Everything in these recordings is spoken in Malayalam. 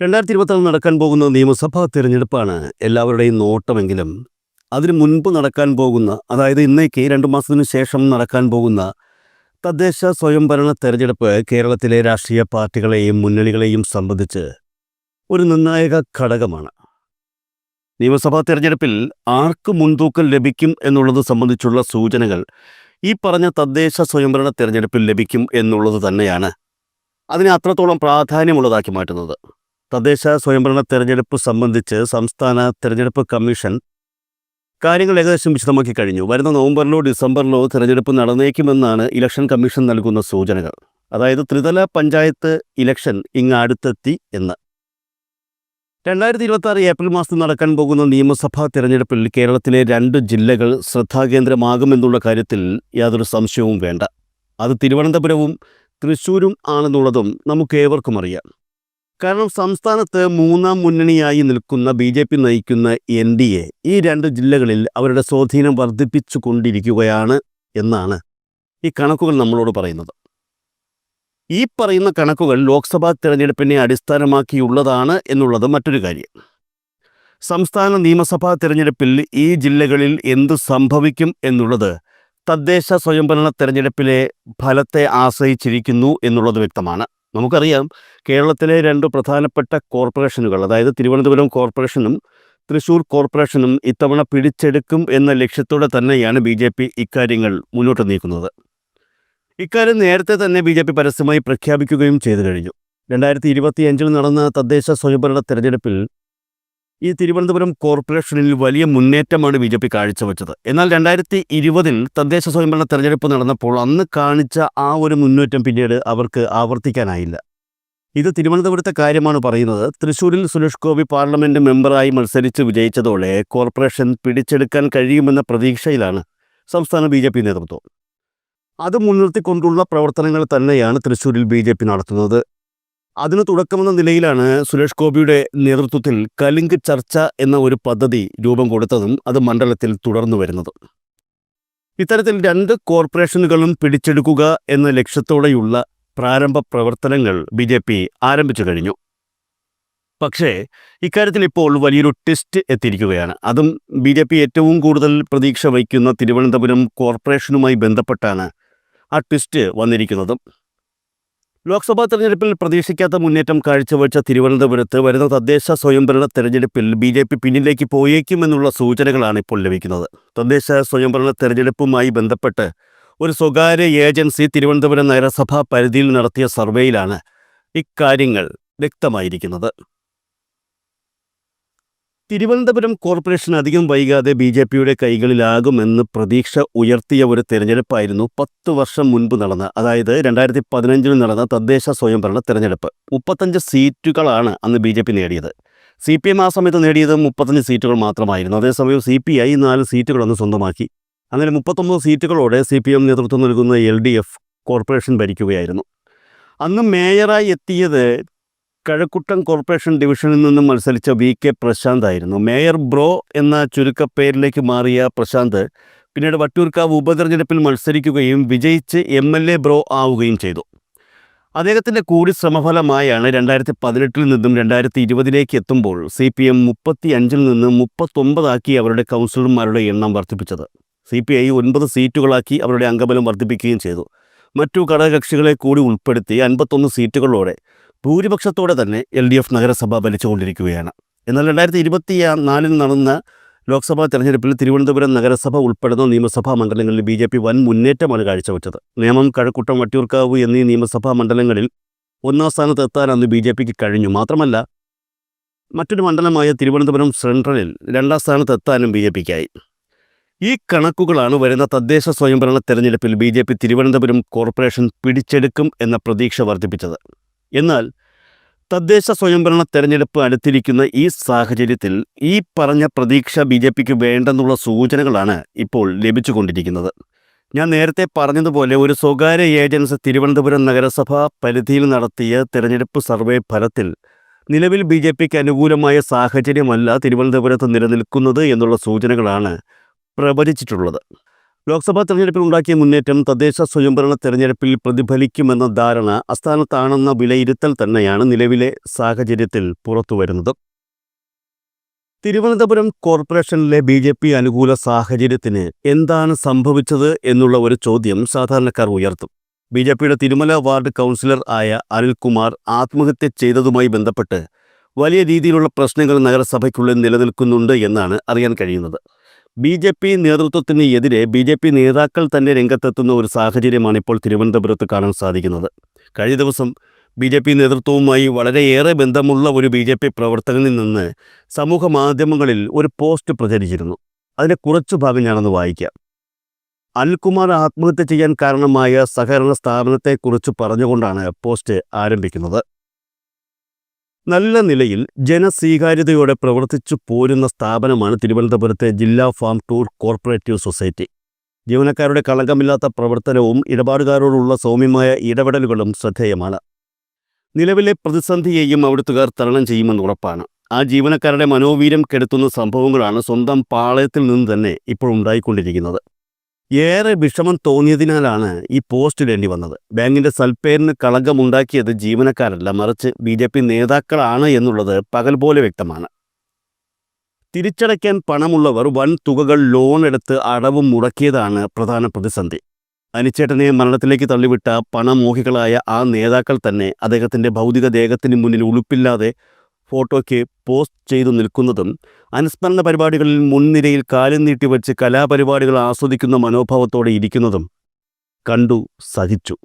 രണ്ടായിരത്തി ഇരുപത്തിനാല് നടക്കാൻ പോകുന്ന നിയമസഭാ തിരഞ്ഞെടുപ്പാണ് എല്ലാവരുടെയും നോട്ടമെങ്കിലും അതിനു മുൻപ് നടക്കാൻ പോകുന്ന അതായത് ഇന്നേക്ക് രണ്ടു മാസത്തിനു ശേഷം നടക്കാൻ പോകുന്ന തദ്ദേശ സ്വയംഭരണ തെരഞ്ഞെടുപ്പ് കേരളത്തിലെ രാഷ്ട്രീയ പാർട്ടികളെയും മുന്നണികളെയും സംബന്ധിച്ച് ഒരു നിർണായക ഘടകമാണ്. നിയമസഭാ തെരഞ്ഞെടുപ്പിൽ ആർക്ക് മുൻതൂക്കം ലഭിക്കും എന്നുള്ളത് സംബന്ധിച്ചുള്ള സൂചനകൾ ഈ പറഞ്ഞ തദ്ദേശ സ്വയംഭരണ തെരഞ്ഞെടുപ്പിൽ ലഭിക്കും എന്നുള്ളത് തന്നെയാണ്. അതിനെ അത്രത്തോളം പ്രാധാന്യമുള്ളതാക്കി മാറ്റുന്നത്. തദ്ദേശ സ്വയംഭരണ തെരഞ്ഞെടുപ്പ് സംബന്ധിച്ച് സംസ്ഥാന തെരഞ്ഞെടുപ്പ് കമ്മീഷൻ കാര്യങ്ങൾ ഏകദേശം വിശദമാക്കി കഴിഞ്ഞു. വരുന്ന നവംബറിലോ ഡിസംബറിലോ തെരഞ്ഞെടുപ്പ് നടന്നേക്കുമെന്നാണ് ഇലക്ഷൻ കമ്മീഷൻ നൽകുന്ന സൂചനകൾ. അതായത് ത്രിതല പഞ്ചായത്ത് ഇലക്ഷൻ ഇങ്ങ് അടുത്തെത്തി എന്ന്. രണ്ടായിരത്തി ഇരുപത്തി ഏപ്രിൽ മാസത്തിൽ നടക്കാൻ പോകുന്ന നിയമസഭാ തെരഞ്ഞെടുപ്പിൽ കേരളത്തിലെ രണ്ട് ജില്ലകൾ ശ്രദ്ധാകേന്ദ്രമാകുമെന്നുള്ള കാര്യത്തിൽ യാതൊരു സംശയവും വേണ്ട. അത് തിരുവനന്തപുരവും തൃശ്ശൂരും ആണെന്നുള്ളതും നമുക്കേവർക്കും അറിയാം. കാരണം സംസ്ഥാനത്ത് മൂന്നാം മുന്നണിയായി നിൽക്കുന്ന ബി ജെ പി നയിക്കുന്ന എൻ ഡി എ ഈ രണ്ട് ജില്ലകളിൽ അവരുടെ സ്വാധീനം വർദ്ധിപ്പിച്ചു കൊണ്ടിരിക്കുകയാണ് എന്നാണ് ഈ കണക്കുകൾ നമ്മളോട് പറയുന്നത്. ഈ പറയുന്ന കണക്കുകൾ ലോക്സഭാ തെരഞ്ഞെടുപ്പിനെ അടിസ്ഥാനമാക്കിയുള്ളതാണ് എന്നുള്ളത് മറ്റൊരു കാര്യം. സംസ്ഥാന നിയമസഭാ തിരഞ്ഞെടുപ്പിൽ ഈ ജില്ലകളിൽ എന്ത് സംഭവിക്കും എന്നുള്ളത് തദ്ദേശ സ്വയംഭരണ തിരഞ്ഞെടുപ്പിലെ ഫലത്തെ ആശ്രയിച്ചിരിക്കുന്നു എന്നുള്ളത് വ്യക്തമാണ്. നമുക്കറിയാം കേരളത്തിലെ രണ്ട് പ്രധാനപ്പെട്ട കോർപ്പറേഷനുകൾ അതായത് തിരുവനന്തപുരം കോർപ്പറേഷനും തൃശൂർ കോർപ്പറേഷനും ഇത്തവണ പിടിച്ചെടുക്കും എന്ന ലക്ഷ്യത്തോടെ തന്നെയാണ് ബി ജെ പി ഇക്കാര്യങ്ങൾ മുന്നോട്ട് നീക്കുന്നത്. ഇക്കാര്യം നേരത്തെ തന്നെ ബി ജെ പി പരസ്യമായി പ്രഖ്യാപിക്കുകയും ചെയ്തു കഴിഞ്ഞു. രണ്ടായിരത്തി ഇരുപത്തിയഞ്ചിൽ നടന്ന തദ്ദേശ സ്വയംഭരണ തെരഞ്ഞെടുപ്പിൽ ഈ തിരുവനന്തപുരം കോർപ്പറേഷനിൽ വലിയ മുന്നേറ്റമാണ് ബി ജെ പി കാഴ്ചവെച്ചത്. എന്നാൽ രണ്ടായിരത്തി ഇരുപതിൽ തദ്ദേശ സ്വയംഭരണ തെരഞ്ഞെടുപ്പ് നടന്നപ്പോൾ അന്ന് കാണിച്ച ആ ഒരു മുന്നേറ്റം പിന്നീട് അവർക്ക് ആവർത്തിക്കാനായില്ല. ഇത് തിരുവനന്തപുരത്തെ കാര്യമാണ് പറയുന്നത്. തൃശൂരിൽ സുരേഷ് ഗോപി പാർലമെന്റ് മെമ്പറായി മത്സരിച്ച് വിജയിച്ചതോടെ കോർപ്പറേഷൻ പിടിച്ചെടുക്കാൻ കഴിയുമെന്ന പ്രതീക്ഷയിലാണ് സംസ്ഥാന ബി ജെ പി നേതൃത്വം. അത് മുൻനിർത്തിക്കൊണ്ടുള്ള പ്രവർത്തനങ്ങൾ തന്നെയാണ് തൃശൂരിൽ ബി ജെ പി നടത്തുന്നത്. അതിന് തുടക്കമെന്ന നിലയിലാണ് സുരേഷ് ഗോപിയുടെ നേതൃത്വത്തിൽ കലിങ്ക് ചർച്ച എന്ന ഒരു പദ്ധതി രൂപം കൊടുത്തതും അത് മണ്ഡലത്തിൽ തുടർന്നു വരുന്നത്. ഇത്തരത്തിൽ രണ്ട് കോർപ്പറേഷനുകളും പിടിച്ചെടുക്കുക എന്ന ലക്ഷ്യത്തോടെയുള്ള പ്രാരംഭ പ്രവർത്തനങ്ങൾ ബി ജെ പി ആരംഭിച്ചു കഴിഞ്ഞു. പക്ഷേ ഇക്കാര്യത്തിൽ ഇപ്പോൾ വലിയൊരു ടെസ്റ്റ് എത്തിയിരിക്കുകയാണ്. അതും ബി ജെ പി ഏറ്റവും കൂടുതൽ പ്രതീക്ഷ വയ്ക്കുന്ന തിരുവനന്തപുരം കോർപ്പറേഷനുമായി ബന്ധപ്പെട്ടാണ് ആ ട്വിസ്റ്റ് വന്നിരിക്കുന്നതും. ലോക്സഭാ തെരഞ്ഞെടുപ്പിൽ പ്രതീക്ഷിക്കാത്ത മുന്നേറ്റം കാഴ്ചവെച്ച തിരുവനന്തപുരത്ത് വരുന്ന തദ്ദേശ സ്വയംഭരണ തെരഞ്ഞെടുപ്പിൽ ബി ജെ പി പിന്നിലേക്ക് പോയേക്കുമെന്നുള്ള സൂചനകളാണ് ഇപ്പോൾ ലഭിക്കുന്നത്. തദ്ദേശ സ്വയംഭരണ തെരഞ്ഞെടുപ്പുമായി ബന്ധപ്പെട്ട് ഒരു സ്വകാര്യ ഏജൻസി തിരുവനന്തപുരം നഗരസഭാ പരിധിയിൽ നടത്തിയ സർവേയിലാണ് ഇക്കാര്യങ്ങൾ വ്യക്തമായിരിക്കുന്നത്. തിരുവനന്തപുരം കോർപ്പറേഷൻ അധികം വൈകാതെ ബി ജെ പിയുടെ കൈകളിലാകുമെന്ന് പ്രതീക്ഷ ഉയർത്തിയ ഒരു തെരഞ്ഞെടുപ്പായിരുന്നു പത്ത് വർഷം മുൻപ് നടന്ന അതായത് രണ്ടായിരത്തി പതിനഞ്ചിൽ നടന്ന തദ്ദേശ സ്വയംഭരണ തെരഞ്ഞെടുപ്പ്. മുപ്പത്തഞ്ച് സീറ്റുകളാണ് അന്ന് ബി ജെ പി നേടിയത്. സി പി എം ആ സമയത്ത് നേടിയത് മുപ്പത്തഞ്ച് സീറ്റുകൾ മാത്രമായിരുന്നു. അതേസമയം സി പി ഐ നാല് സീറ്റുകളൊന്ന് സ്വന്തമാക്കി. അങ്ങനെ മുപ്പത്തൊമ്പത് സീറ്റുകളോടെ സി പി എം നേതൃത്വം നൽകുന്ന എൽ ഡി എഫ് കോർപ്പറേഷൻ ഭരിക്കുകയായിരുന്നു. അന്ന് മേയറായി എത്തിയത് കഴക്കുട്ടം കോർപ്പറേഷൻ ഡിവിഷനിൽ നിന്നും മത്സരിച്ച വി കെ പ്രശാന്ത് ആയിരുന്നു. മേയർ ബ്രോ എന്ന ചുരുക്കപ്പേരിലേക്ക് മാറിയ പ്രശാന്ത് പിന്നീട് വട്ടൂർക്കാവ് ഉപതെരഞ്ഞെടുപ്പിൽ മത്സരിക്കുകയും വിജയിച്ച് എം എൽ എ ബ്രോ ആവുകയും ചെയ്തു. അദ്ദേഹത്തിന്റെ കൂടി ശ്രമഫലമായാണ് രണ്ടായിരത്തി പതിനെട്ടിൽ നിന്നും രണ്ടായിരത്തി ഇരുപതിലേക്ക് എത്തുമ്പോൾ സി പി എം മുപ്പത്തി അഞ്ചിൽ നിന്ന് മുപ്പത്തൊമ്പതാക്കി അവരുടെ കൗൺസിലർമാരുടെ എണ്ണം വർദ്ധിപ്പിച്ചത്. സി പി ഐ ഒൻപത് സീറ്റുകളാക്കി അവരുടെ അംഗബലം വർദ്ധിപ്പിക്കുകയും ചെയ്തു. മറ്റു ഘടകകക്ഷികളെ കൂടി ഉൾപ്പെടുത്തി അൻപത്തൊന്ന് സീറ്റുകളോടെ ഭൂരിപക്ഷത്തോടെ തന്നെ എൽ ഡി എഫ് നഗരസഭ ഭരിച്ചുകൊണ്ടിരിക്കുകയാണ്. എന്നാൽ രണ്ടായിരത്തി ഇരുപത്തി നാലിൽ നടന്ന ലോക്സഭാ തെരഞ്ഞെടുപ്പിൽ തിരുവനന്തപുരം നഗരസഭ ഉൾപ്പെടുന്ന നിയമസഭാ മണ്ഡലങ്ങളിൽ ബി ജെ പി വൻ മുന്നേറ്റമാണ് കാഴ്ചവെച്ചത്. നേമം കഴക്കൂട്ടം വട്ടിയൂർക്കാവ് എന്നീ നിയമസഭാ മണ്ഡലങ്ങളിൽ ഒന്നാം സ്ഥാനത്ത് എത്താൻ അന്ന് ബി ജെ പിക്ക് കഴിഞ്ഞു. മാത്രമല്ല മറ്റൊരു മണ്ഡലമായ തിരുവനന്തപുരം സെൻട്രലിൽ രണ്ടാം സ്ഥാനത്ത് എത്താനും ബി ജെ പിക്കായി. ഈ കണക്കുകളാണ് വരുന്ന തദ്ദേശ സ്വയംഭരണ തെരഞ്ഞെടുപ്പിൽ B J P Thiruvananthapuram corporation പിടിച്ചെടുക്കും എന്ന പ്രതീക്ഷ വർദ്ധിപ്പിച്ചത്. എന്നാൽ തദ്ദേശ സ്വയംഭരണ തെരഞ്ഞെടുപ്പ് അടുത്തിരിക്കുന്ന ഈ സാഹചര്യത്തിൽ ഈ പറഞ്ഞ പ്രതീക്ഷ ബി ജെ പിക്ക് വേണ്ടെന്നുള്ള സൂചനകളാണ് ഇപ്പോൾ ലഭിച്ചുകൊണ്ടിരിക്കുന്നത്. ഞാൻ നേരത്തെ പറഞ്ഞതുപോലെ ഒരു സ്വകാര്യ ഏജൻസി തിരുവനന്തപുരം നഗരസഭ പരിധിയിൽ നടത്തിയ തെരഞ്ഞെടുപ്പ് സർവേ ഫലത്തിൽ നിലവിൽ ബി ജെ പിക്ക് അനുകൂലമായ സാഹചര്യമല്ല തിരുവനന്തപുരത്ത് നിലനിൽക്കുന്നത് എന്നുള്ള സൂചനകളാണ് പ്രവചിച്ചിട്ടുള്ളത്. ലോക്സഭാ തെരഞ്ഞെടുപ്പിൽ ഉണ്ടാക്കിയ മുന്നേറ്റം തദ്ദേശ സ്വയംഭരണ തെരഞ്ഞെടുപ്പിൽ പ്രതിഫലിക്കുമെന്ന ധാരണ അസ്ഥാനത്താണെന്ന വിലയിരുത്തൽ തന്നെയാണ് നിലവിലെ സാഹചര്യത്തിൽ പുറത്തുവരുന്നത്. തിരുവനന്തപുരം കോർപ്പറേഷനിലെ ബി ജെ പി അനുകൂല സാഹചര്യത്തിന് എന്താണ് സംഭവിച്ചത് എന്നുള്ള ഒരു ചോദ്യം സാധാരണക്കാർ ഉയർത്തും. ബി ജെ പിയുടെ തിരുമല വാർഡ് കൗൺസിലർ ആയ അനിൽകുമാർ ആത്മഹത്യ ചെയ്തതുമായി ബന്ധപ്പെട്ട് വലിയ രീതിയിലുള്ള പ്രശ്നങ്ങൾ നഗരസഭയ്ക്കുള്ളിൽ നിലനിൽക്കുന്നുണ്ട് എന്നാണ് അറിയാൻ കഴിയുന്നത്. ബി ജെ പി നേതൃത്വത്തിന് എതിരെ ബി ജെ പി നേതാക്കൾ തന്നെ രംഗത്തെത്തുന്ന ഒരു സാഹചര്യമാണ് ഇപ്പോൾ തിരുവനന്തപുരത്ത് കാണാൻ സാധിക്കുന്നത്. കഴിഞ്ഞ ദിവസം ബി ജെ പി നേതൃത്വവുമായി വളരെയേറെ ബന്ധമുള്ള ഒരു ബി ജെ പി പ്രവർത്തകനിൽ നിന്ന് സമൂഹ മാധ്യമങ്ങളിൽ ഒരു പോസ്റ്റ് പ്രചരിച്ചിരുന്നു. അതിന്റെ കുറച്ചു ഭാഗം ഞാനൊന്ന് വായിക്കാം. അൽകുമാർ ആത്മഹത്യ ചെയ്യാൻ കാരണമായ സഹകരണ സ്ഥാപനത്തെക്കുറിച്ച് പറഞ്ഞുകൊണ്ടാണ് പോസ്റ്റ് ആരംഭിക്കുന്നത്. നല്ല നിലയിൽ ജനസ്വീകാര്യതയോടെ പ്രവർത്തിച്ചു പോരുന്ന സ്ഥാപനമാണ് തിരുവനന്തപുരത്തെ ജില്ലാ ഫാം ടൂർ കോർപ്പറേറ്റീവ് സൊസൈറ്റി. ജീവനക്കാരുടെ കളങ്കമില്ലാത്ത പ്രവർത്തനവും ഇടപാടുകാരോടുള്ള സൗമ്യമായ ഇടപെടലുകളും ശ്രദ്ധേയമാണ്. നിലവിലെ പ്രതിസന്ധിയെയും അവിടുത്തുകാർ തരണം ചെയ്യുമെന്ന് ഉറപ്പാണ്. ആ ജീവനക്കാരുടെ മനോവീര്യം കെടുത്തുന്ന സംഭവങ്ങളാണ് സ്വന്തം പാളയത്തിൽ നിന്ന് തന്നെ ഇപ്പോൾ ഉണ്ടായിക്കൊണ്ടിരിക്കുന്നത്. ഏറെ വിഷമം തോന്നിയതിനാലാണ് ഈ പോസ്റ്റ് ഇടേണ്ടി വന്നത്. ബാങ്കിന്റെ സൽപ്പേരിന് കളങ്കമുണ്ടാക്കിയത് ജീവനക്കാരല്ല മറിച്ച് ബി ജെ പി നേതാക്കളാണ് എന്നുള്ളത് പകൽ പോലെ വ്യക്തമാണ്. തിരിച്ചടയ്ക്കാൻ പണമുള്ളവർ വൻ തുകകൾ ലോൺ എടുത്ത് അടവ് മുടക്കിയതാണ് പ്രധാന പ്രതിസന്ധി. അനിച്ചേട്ടനെ മരണത്തിലേക്ക് തള്ളിവിട്ട പണമോഹികളായ ആ നേതാക്കൾ തന്നെ അദ്ദേഹത്തിന്റെ ഭൗതിക ദേഹത്തിന് മുന്നിൽ ഉളുപ്പില്ലാതെ ഫോട്ടോയ്ക്ക് പോസ്റ്റ് ചെയ്തു നിൽക്കുന്നതും അനുസ്മരണ പരിപാടികളിൽ മുൻനിരയിൽ കാലും നീട്ടിവെച്ച് കലാപരിപാടികൾ ആസ്വദിക്കുന്ന മനോഭാവത്തോടെ ഇരിക്കുന്നതും കണ്ടു സഹിച്ചു.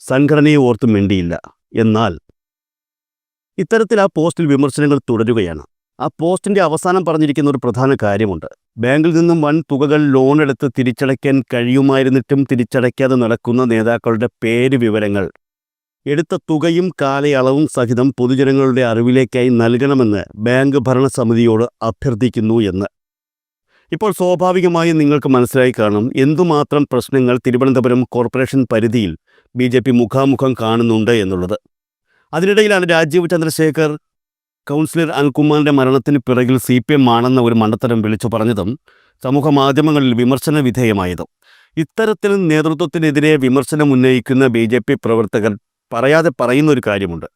സംഘടനയെ ഓർത്തും വേണ്ടിയില്ല എന്നാൽ ഇത്തരത്തിൽ ആ പോസ്റ്റിൽ വിമർശനങ്ങൾ തുടരുകയാണ്. ആ പോസ്റ്റിന്റെ അവസാനം പറഞ്ഞിരിക്കുന്ന ഒരു പ്രധാന കാര്യമുണ്ട്. ബാങ്കിൽ നിന്നും വൻ തുകകൾ ലോൺ എടുത്ത് തിരിച്ചടയ്ക്കാൻ കഴിയുമായിരുന്നിട്ടും തിരിച്ചടയ്ക്കാതെ നടക്കുന്ന നേതാക്കളുടെ പേര് വിവരങ്ങൾ എടുത്ത തുകയും കാലയളവും സഹിതം പൊതുജനങ്ങളുടെ അറിവിലേക്കായി നൽകണമെന്ന് ബാങ്ക് ഭരണസമിതിയോട് അഭ്യർത്ഥിക്കുന്നു എന്ന്. ഇപ്പോൾ സ്വാഭാവികമായും നിങ്ങൾക്ക് മനസ്സിലായി കാണും എന്തുമാത്രം പ്രശ്നങ്ങൾ തിരുവനന്തപുരം കോർപ്പറേഷൻ പരിധിയിൽ ബി ജെ പി മുഖാമുഖം കാണുന്നുണ്ട് എന്നുള്ളത്. അതിനിടയിലാണ് രാജീവ് ചന്ദ്രശേഖർ കൗൺസിലർ അനിൽകുമാറിന്റെ മരണത്തിന് പിറകിൽ സി പി എം ആണെന്ന ഒരു മണ്ടത്തരം വിളിച്ചു പറഞ്ഞതും സമൂഹ മാധ്യമങ്ങളിൽ വിമർശന വിധേയമായതും ഇത്തരത്തിൽ നേതൃത്വത്തിനെതിരെ വിമർശനം ഉന്നയിക്കുന്ന ബി ജെ പി പ്രവർത്തകർ പറയാതെ പറയുന്ന ഒരു കാര്യമുണ്ട്.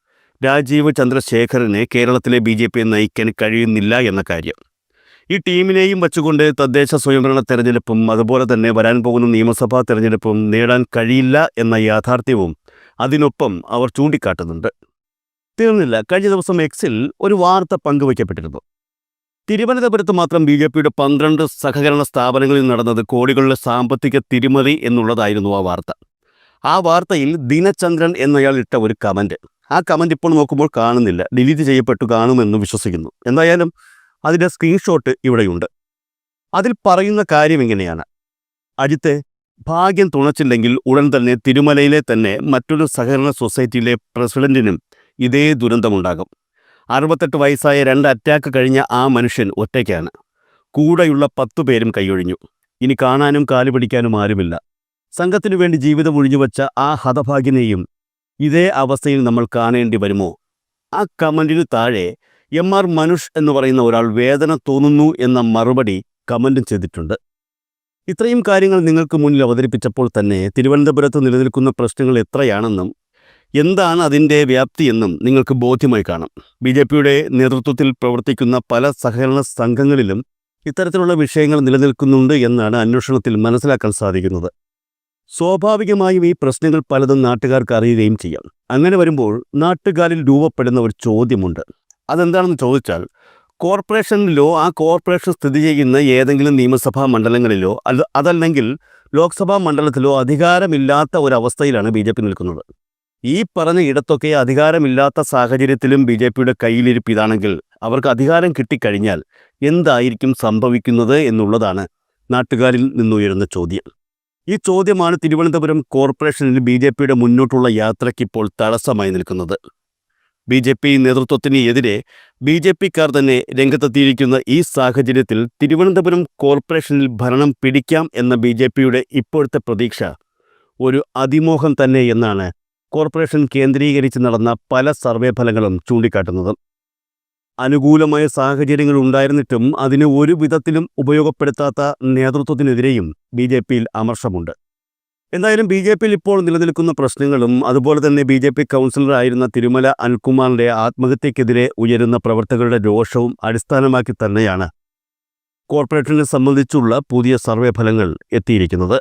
രാജീവ് ചന്ദ്രശേഖറിനെ കേരളത്തിലെ ബി ജെ പിയെ നയിക്കാൻ കഴിയുന്നില്ല എന്ന കാര്യം. ഈ ടീമിനെയും വച്ചുകൊണ്ട് തദ്ദേശ സ്വയംഭരണ തെരഞ്ഞെടുപ്പും അതുപോലെ തന്നെ വരാൻ പോകുന്ന നിയമസഭാ തെരഞ്ഞെടുപ്പും നേടാൻ കഴിയില്ല എന്ന യാഥാർത്ഥ്യവും അതിനൊപ്പം അവർ ചൂണ്ടിക്കാട്ടുന്നുണ്ട്. തീർന്നില്ല. കഴിഞ്ഞ ദിവസം എക്സിൽ ഒരു വാർത്ത പങ്കുവയ്ക്കപ്പെട്ടിരുന്നു. തിരുവനന്തപുരത്ത് മാത്രം ബി ജെ പിയുടെ പന്ത്രണ്ട് സഹകരണ സ്ഥാപനങ്ങളിൽ നടന്നത് കോടികളുടെ സാമ്പത്തിക തിരിമറി എന്നുള്ളതായിരുന്നു ആ വാർത്ത. ആ വാർത്തയിൽ ദിനചന്ദ്രൻ എന്നയാൾ ഇട്ട ഒരു കമന്റ് ആ കമന്റ് ഇപ്പോൾ നോക്കുമ്പോൾ കാണുന്നില്ല. ഡിലീറ്റ് ചെയ്യപ്പെട്ടു കാണുമെന്ന് വിശ്വസിക്കുന്നു. എന്തായാലും അതിന്റെ സ്ക്രീൻഷോട്ട് ഇവിടെയുണ്ട്. അതിൽ പറയുന്ന കാര്യം ഇങ്ങനെയാണ്. അജിത്തെ ഭാഗ്യം തുണച്ചില്ലെങ്കിൽ ഉടൻ തന്നെ തിരുമലയിലെ തന്നെ മറ്റൊരു സഹകരണ സൊസൈറ്റിയിലെ പ്രസിഡന്റിനും ഇതേ ദുരന്തമുണ്ടാകും. അറുപത്തെട്ട് വയസ്സായ രണ്ട് അറ്റാക്ക് കഴിഞ്ഞ ആ മനുഷ്യൻ ഒറ്റയ്ക്കാണ്. കൂടെയുള്ള പത്തു പേരും കൈയൊഴിഞ്ഞു. ഇനി കാണാനും കാലുപിടിക്കാനും ആരുമില്ല. സംഘത്തിനു വേണ്ടി ജീവിതം ഒഴിഞ്ഞുവച്ച ആ ഹതഭാഗ്യനെയും ഇതേ അവസ്ഥയിൽ നമ്മൾ കാണേണ്ടി വരുമോ? ആ കമന്റിന് താഴെ എം ആർ മനുഷ് എന്ന് പറയുന്ന ഒരാൾ വേദന തോന്നുന്നു എന്ന മറുപടി കമന്റും ചെയ്തിട്ടുണ്ട്. ഇത്രയും കാര്യങ്ങൾ നിങ്ങൾക്ക് മുന്നിൽ അവതരിപ്പിച്ചപ്പോൾ തന്നെ തിരുവനന്തപുരത്ത് നിലനിൽക്കുന്ന പ്രശ്നങ്ങൾ എത്രയാണെന്നും എന്താണ് അതിന്റെ വ്യാപ്തിയെന്നും നിങ്ങൾക്ക് ബോധ്യമായി കാണാം. ബി ജെ പിയുടെ നേതൃത്വത്തിൽ പ്രവർത്തിക്കുന്ന പല സഹകരണ സംഘങ്ങളിലും ഇത്തരത്തിലുള്ള വിഷയങ്ങൾ നിലനിൽക്കുന്നുണ്ട് എന്നാണ് അന്വേഷണത്തിൽ മനസ്സിലാക്കാൻ സാധിക്കുന്നത്. സ്വാഭാവികമായും ഈ പ്രശ്നങ്ങൾ പലതും നാട്ടുകാർക്ക് അറിയുകയും ചെയ്യാം. അങ്ങനെ വരുമ്പോൾ നാട്ടുകാരിൽ രൂപപ്പെടുന്ന ഒരു ചോദ്യമുണ്ട്. അതെന്താണെന്ന് ചോദിച്ചാൽ കോർപ്പറേഷനിലോ ആ കോർപ്പറേഷൻ സ്ഥിതി ചെയ്യുന്ന ഏതെങ്കിലും നിയമസഭാ മണ്ഡലങ്ങളിലോ അത് അതല്ലെങ്കിൽ ലോക്സഭാ മണ്ഡലത്തിലോ അധികാരമില്ലാത്ത ഒരവസ്ഥയിലാണ് ബി ജെ പി നിൽക്കുന്നത്. ഈ പറഞ്ഞ ഇടത്തൊക്കെ അധികാരമില്ലാത്ത സാഹചര്യത്തിലും ബി ജെ പിയുടെ കയ്യിലിരിപ്പ് ഇതാണെങ്കിൽ അവർക്ക് അധികാരം കിട്ടിക്കഴിഞ്ഞാൽ എന്തായിരിക്കും സംഭവിക്കുന്നത് എന്നുള്ളതാണ് നാട്ടുകാരിൽ നിന്നുയരുന്ന ചോദ്യം. ഈ ചോദ്യമാണ് തിരുവനന്തപുരം കോർപ്പറേഷനിൽ ബി ജെ പിയുടെ മുന്നോട്ടുള്ള യാത്രയ്ക്ക് ഇപ്പോൾ തടസ്സമായി നിൽക്കുന്നത്. ബി ജെ പി നേതൃത്വത്തിന് എതിരെ ബി ജെ പിക്കാർ തന്നെ രംഗത്തെത്തിയിരിക്കുന്ന ഈ സാഹചര്യത്തിൽ തിരുവനന്തപുരം കോർപ്പറേഷനിൽ ഭരണം പിടിക്കാം എന്ന ബി ജെ പിയുടെ ഇപ്പോഴത്തെ പ്രതീക്ഷ ഒരു അതിമോഹം തന്നെ എന്നാണ് കോർപ്പറേഷൻ കേന്ദ്രീകരിച്ച് നടന്ന പല സർവേ ഫലങ്ങളും ചൂണ്ടിക്കാട്ടുന്നത്. അനുകൂലമായ സാഹചര്യങ്ങൾ ഉണ്ടായിരുന്നിട്ടും അതിന് ഒരു വിധത്തിലും ഉപയോഗപ്പെടുത്താത്ത നേതൃത്വത്തിനെതിരെയും ബി ജെ പിയിൽ അമർഷമുണ്ട്. എന്തായാലും ബി ജെ പിയിൽ ഇപ്പോൾ നിലനിൽക്കുന്ന പ്രശ്നങ്ങളും അതുപോലെ തന്നെ ബി ജെ പി കൗൺസിലറായിരുന്ന തിരുമല അനിൽകുമാറിന്റെ ആത്മഹത്യക്കെതിരെ ഉയരുന്ന പ്രവർത്തകരുടെ രോഷവും അടിസ്ഥാനമാക്കി തന്നെയാണ് കോർപ്പറേഷനെ സംബന്ധിച്ചുള്ള പുതിയ സർവേ ഫലങ്ങൾ എത്തിയിരിക്കുന്നത്.